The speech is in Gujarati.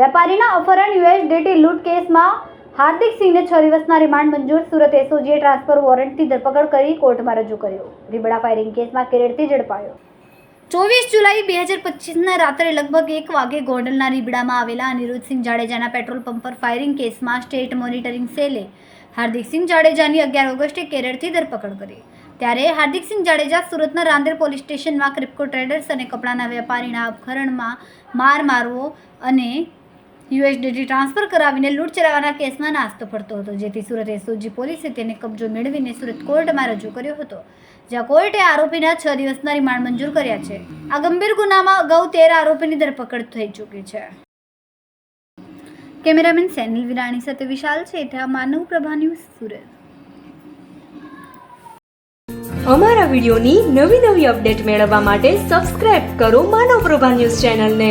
વેપારીના અપહરણ યુએસડીટી લૂંટ કેસમાં હાર્દિક સિંહને છ દિવસના રિમાન્ડ મંજૂર. સુરત એસઓજીએ ટ્રાન્સફર વોરંટથી ધરપકડ કરી કોર્ટમાં રજૂ કર્યો. રીબડા ફાયરિંગ કેસમાં કેરેડથી ઝડપાયો. ચોવીસ જુલાઈ બે હજાર પચીસના રાત્રે લગભગ એક વાગે ગોંડલના રીબડામાં આવેલા અનિરુદ્ધસિંહ જાડેજાના પેટ્રોલ પંપ પર ફાયરિંગ કેસમાં સ્ટેટ મોનિટરિંગ સેલે હાર્દિકસિંહ જાડેજાની અગિયાર ઓગસ્ટે કેરળથી ધરપકડ કરી. ત્યારે હાર્દિકસિંહ જાડેજા સુરતના રાંદેર પોલીસ સ્ટેશનમાં ક્રિપ્કો ટ્રેડર્સ અને કપડાના વેપારીના અપહરણમાં માર મારવો અને યુએસડીટી ટ્રાન્સફર કરાવીને લૂંટ ચલાવવાના કેસમાં નાસ્તો પડતો હતો. જેથી સુરત એસઓજી પોલીસે તેને કબજો મેળવીને સુરત કોર્ટમાં રજૂ કર્યો હતો. જ્યાં કોર્ટે આરોપીના છ દિવસના રિમાન્ડ મંજૂર કર્યા છે. આ ગંભીર ગુનામાં અગાઉ તેર આરોપીની ધરપકડ થઈ ચૂકી છે. કેમેરામેન સેનિલ વિરાણી સાથે વિશાલ છેઠા માનવ પ્રભા ન્યૂઝ સુરત. અમારા વિડીયોની નવી નવી અપડેટ મેળવવા માટે સબસ્ક્રાઇબ કરો માનવ પ્રભા ન્યૂઝ ચેનલને.